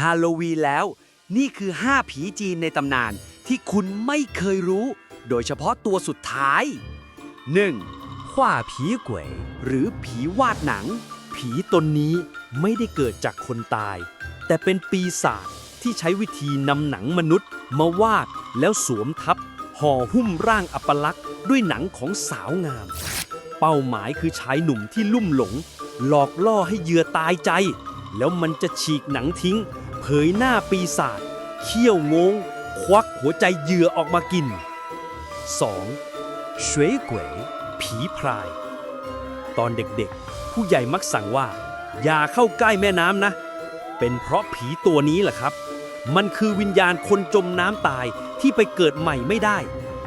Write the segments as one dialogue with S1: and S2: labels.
S1: ฮาโลวีนแล้ว นี่คือ 5 ผีจีนในตำนานที่คุณไม่เคยรู้ โดยเฉพาะตัวสุดท้าย 1.
S2: ขว่าผีกวย
S1: หรือผีวาดหนัง
S2: ผีตนนี้ไม่ได้เกิดจากคนตาย แต่เป็นปีศาจที่ใช้วิธีนำหนังมนุษย์ มาวาดแล้วสวมทับ ห่อหุ้มร่างอัปลักษ์ด้วยหนังของสาวงาม เป้าหมายคือชายหนุ่มที่ลุ่มหลง หลอกล่อให้เหยื่อตายใจ แล้วมันจะฉีกหนังทิ้ง ผยหน้าปีศาจเขี้ยวงง ควักหัวใจเหยื่อออกมากิน 2. เฉวยกวย ผีพราย ตอนเด็กๆ ผู้ใหญ่มักสั่งว่า อย่าเข้าใกล้แม่น้ำนะ เป็นเพราะผีตัวนี้แหละครับ มันคือวิญญาณคนจมน้ำตายที่ไปเกิดใหม่ไม่ได้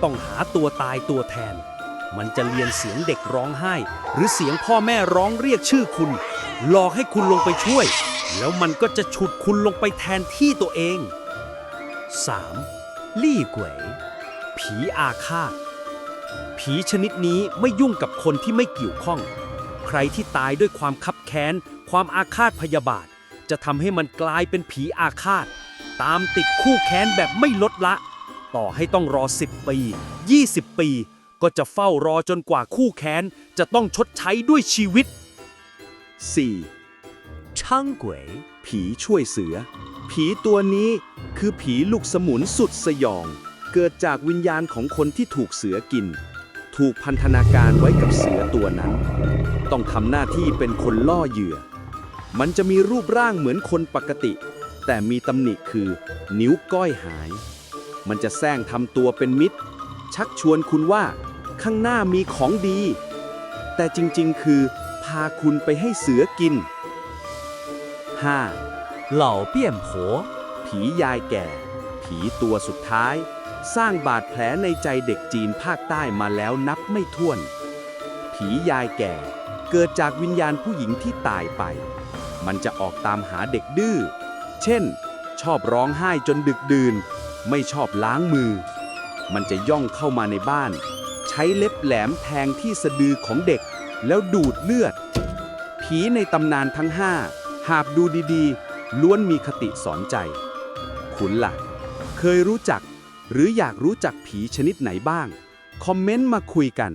S2: ต้องหาตัวตายตัวแทน มันจะเรียนเสียงเด็กร้องไห้ หรือเสียงพ่อแม่ร้องเรียกชื่อคุณ หลอกให้คุณลงไปช่วย แล้วมันก็จะฉุดคุณลงไปแทนที่ตัวเอง 3. ลี่เกวยผีอาฆาต ผีชนิดนี้ไม่ยุ่งกับคนที่ไม่เกี่ยวข้อง ใครที่ตายด้วยความคับแค้น ความอาฆาตพยาบาท จะทำให้มันกลายเป็นผีอาฆาต ตามติดคู่แค้นแบบไม่ลดละ ต่อให้ต้องรอ 10 ปี 20 ปี ก็จะเฝ้ารอจนกว่าคู่แค้นจะต้องชดใช้ด้วยชีวิต
S1: 4.
S2: ช่างกวย
S1: ผีช่วยเสือ ผีตัวนี้คือผีลูกสมุนสุดสยอง เกิดจากวิญญาณของคนที่ถูกเสือกิน ถูกพันธนาการไว้กับเสือตัวนั้น ต้องทำหน้าที่เป็นคนล่อเหยื่อ มันจะมีรูปร่างเหมือนคนปกติ แต่มีตำหนิคือ นิ้วก้อยหาย มันจะแซงทำตัวเป็นมิตร ชักชวนคุณว่า ข้างหน้ามีของดี แต่จริงๆ คือ พาคุณไปให้เสือกิน 5.
S2: เหล่าเปี้ยนโผ
S1: ผียายแก่ ผีตัวสุดท้าย สร้างบาดแผลในใจเด็กจีนภาคใต้มาแล้วนับไม่ถ้วน ผียายแก่ เกิดจากวิญญาณผู้หญิงที่ตายไป มันจะออกตามหาเด็กดื้อ เช่น ชอบร้องไห้จนดึกดื่น ไม่ชอบล้างมือ มันจะย่องเข้ามาในบ้าน ใช้เล็บแหลมแทงที่สะดือของเด็ก แล้วดูดเลือด ผีในตำนานทั้งห้า หากดูดีๆ ล้วนมีคติสอนใจ คุณล่ะ เคยรู้จัก หรืออยากรู้จักผีชนิดไหนบ้าง คอมเมนต์มาคุยกัน